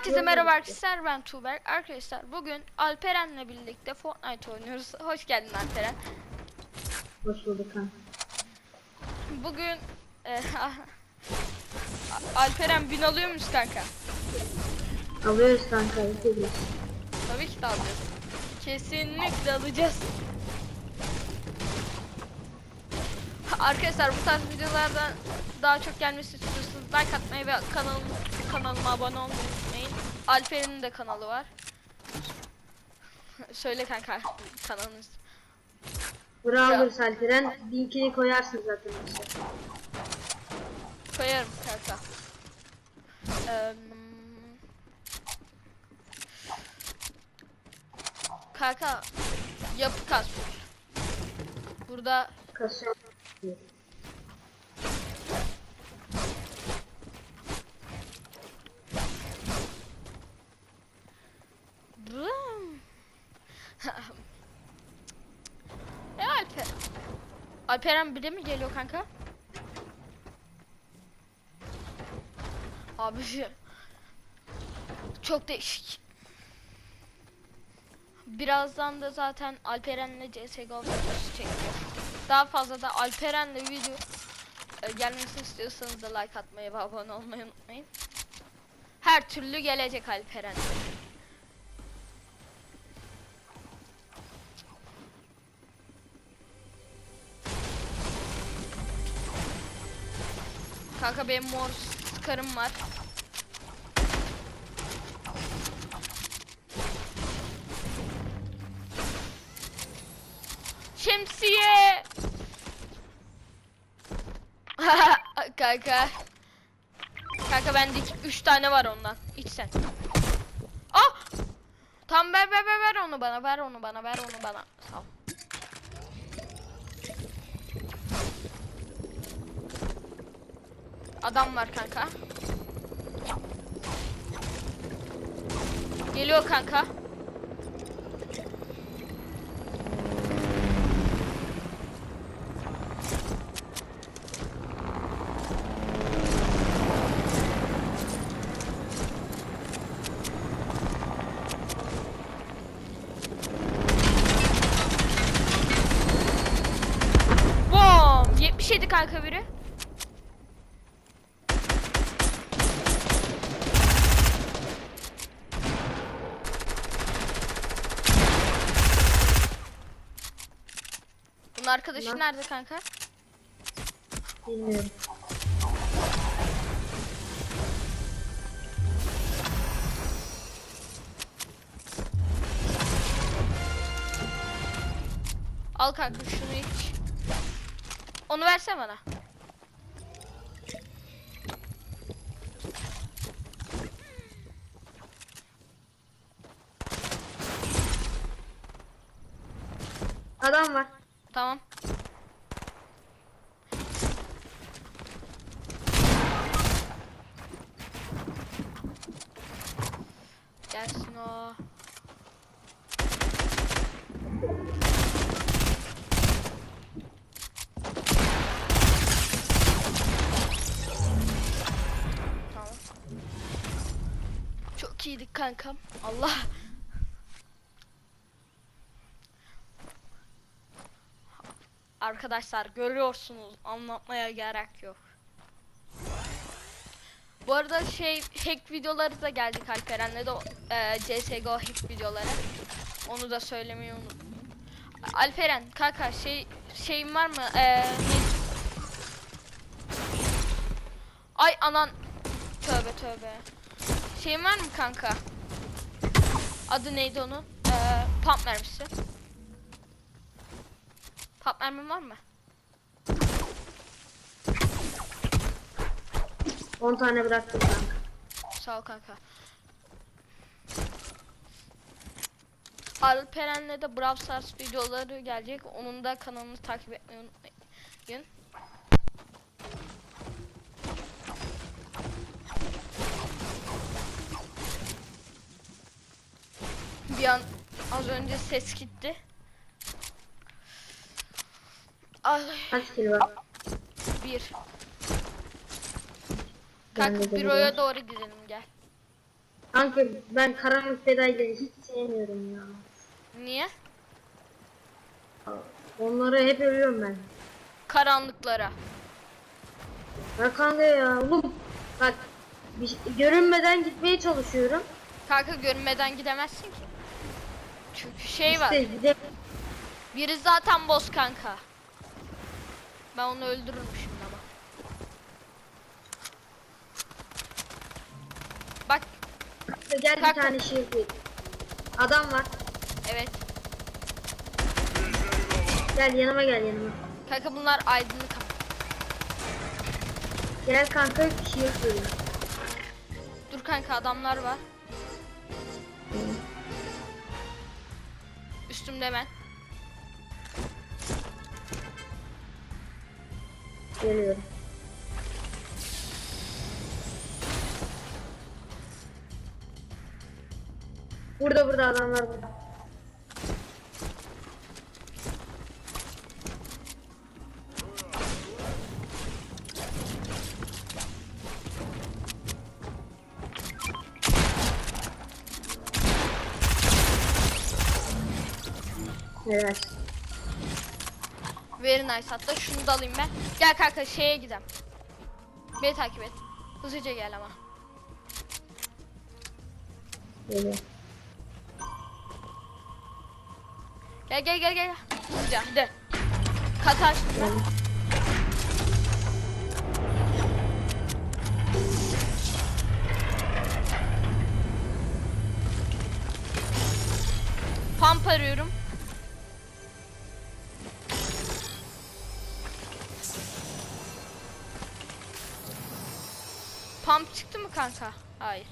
Herkese merhaba arkadaşlar ben Tuğberk. Arkadaşlar bugün Alperen'le birlikte Fortnite oynuyoruz. Hoş geldin Alperen. Hoş bulduk kanka. Bugün e, Alperen bin alıyor musun kanka? Alıyoruz kanka. Yapıyoruz. Tabii ki de alacağız. Kesinlikle alacağız. Arkadaşlar bu tarz videolardan daha çok gelmesi istiyorsanız like atmayı ve kanalım, kanalıma abone olmayı. Alper'in de kanalı var. Söyle kanka kanalınız. Brawlers Alperen. Linkini koyarsın zaten. işte. Koyarım kanka. Eee, kanka yapı kas. Burada Kasıyor. Alperen bir de mi geliyor kanka? Abi çok değişik. Birazdan da zaten Alperen'le CSGO videosu çekiyor. Daha fazla da Alperen'le video e, gelmesini istiyorsanız da like atmayı ve abone olmayı unutmayın. Her türlü gelecek Alperen. Kanka benim mor skarım var. Şemsiye. Kanka. Kanka bende 3 tane var ondan. İç sen. Ah! Tam ver ver ver ver onu bana. Ver onu bana. Ver onu bana. Sağ ol. Adam var kanka. Geliyor kanka. Bom! 77 kanka biri. Bunun arkadaşı Lan. nerede kanka? Bilmiyorum. Al kanka şunu iç. Onu versene bana. Adam var. Tamam. Gelsin o. Tamam. Çok iyiydik kankam. Allah. Arkadaşlar görüyorsunuz anlatmaya gerek yok. Bu arada şey hack videoları da geldik Alperen'le de e, CSGO hack videoları. Onu da söylemeyi unuttum. Alperen kanka şey şeyin var mı? E, ne- Ay anan tövbe tövbe. Şeyin var mı kanka? Adı neydi onun? E, pump mermisi. Pump mermin var mı? 10 tane bıraktım kanka. Sağ ol kanka. Alperen'le de Brawl Stars videoları gelecek. Onun da kanalını takip etmeyi unutmayın. Bir an az önce ses gitti. Ay Kaç kill var? bir. Kanka büroya doğru gidelim gel. Kanka ben karanlık fedayları hiç sevmiyorum ya. Niye? Onları hep ölüyorum ben. Karanlıklara. Bak kanka ya oğlum. Bak bir şey- görünmeden gitmeye çalışıyorum. Kanka görünmeden gidemezsin ki. Çünkü şey var. İşte gide Biri zaten boss kanka. Ben onu öldürürüm şimdi ama. Bak gel bir tane ver. Adam var. evet. Gel yanıma gel yanıma. Kanka bunlar aydınlık. Gel kanka shield vereyim. Dur kanka adamlar var. Üstümde hemen. Geliyorum. Burada burada adamlar burada. Evet. Very nice hatta şunu da alayım ben. Gel kanka şeye gidelim. Beni takip et. Hızlıca gel ama. Geliyor. Gel gel gel gel. Hızlıca hadi. Katı açtım ben. Pump arıyorum. Pump çıktı mı kanka? Hayır.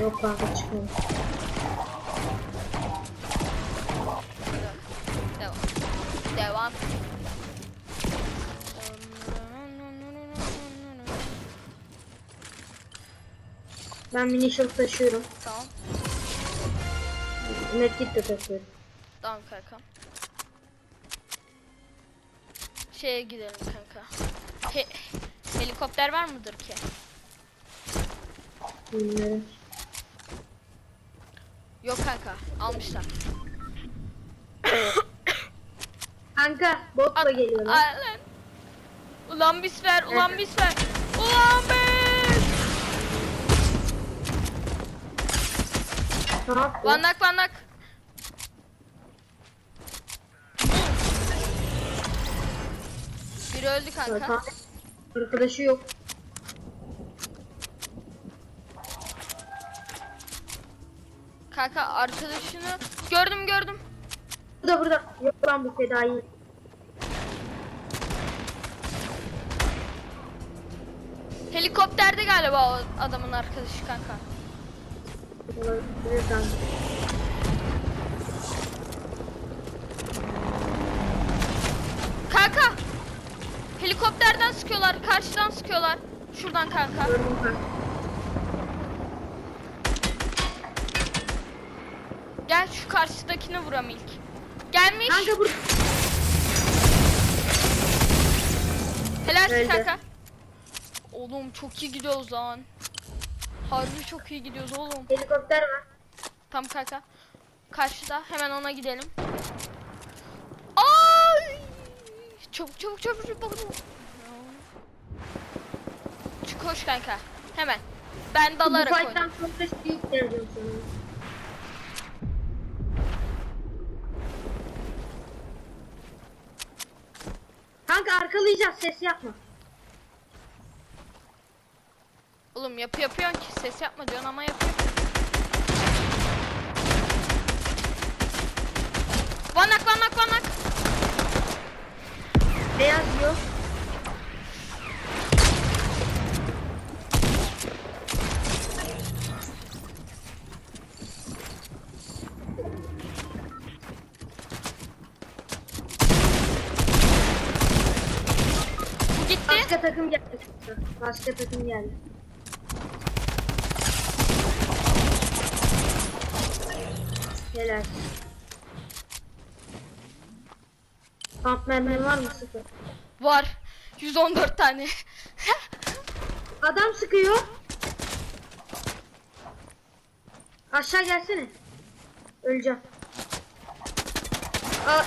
Yok kanka çıkmıyor. Devam. Devam. Ben mini shield taşıyorum. Tamam. Medkit de taşıyorum. Tamam kanka. Şeye gidelim kanka. He- helikopter var mıdır ki? Bilmiyorum. Yok kanka. Almışlar. Kanka botla geliyorlar. Ay lan. Ulan bis ver, ulan bis ver. Ulan bis. Ne yaptı? Vanak vanak. Biri öldü kanka. Kanka. Arkadaşı yok. Kanka arkadaşını gördüm gördüm. Burada burada. Yok lan bu fedai. Helikopterde galiba o adamın arkadaşı kanka. Olabilir kanka. Kanka. Helikopterden sıkıyorlar, karşıdan sıkıyorlar. Şuradan kanka. Gel şu karşıdakini vuram ilk. Gelmiş. Kanka. Helalsin Öldü. kanka. Oğlum çok iyi gidiyoruz lan. Harbi çok iyi gidiyoruz oğlum. Helikopter var. Tam kanka. Karşıda hemen ona gidelim. Çabuk çabuk çabuk çabuk. Çık koş kanka. Hemen. Ben Bu dalarak fight'tan oynayayım. sonra shield vereceğim sana. Kanka arkalayacağız ses yapma. Oğlum yapı yapıyorsun ki ses yapma diyorsun ama yapıyor. Vanak vanak vanak. Beyaz yok. Bu gitti. Başka takım geldi. Başka takım geldi. Helal. Kamp mermi var mı sıfır? Var. 114 tane. Adam sıkıyor. Aşağı gelsene. Öleceğim. Aa.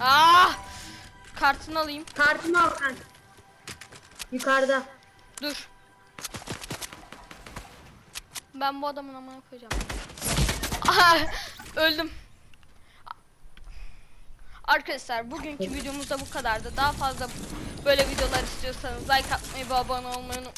Aa! Kartını alayım. Kartımı al ben. Yukarıda. Dur. Ben bu adamın amına koyacağım. Aha, öldüm. Arkadaşlar bugünkü videomuz da bu kadardı. Daha fazla böyle videolar istiyorsanız like atmayı ve abone olmayı unutmayın.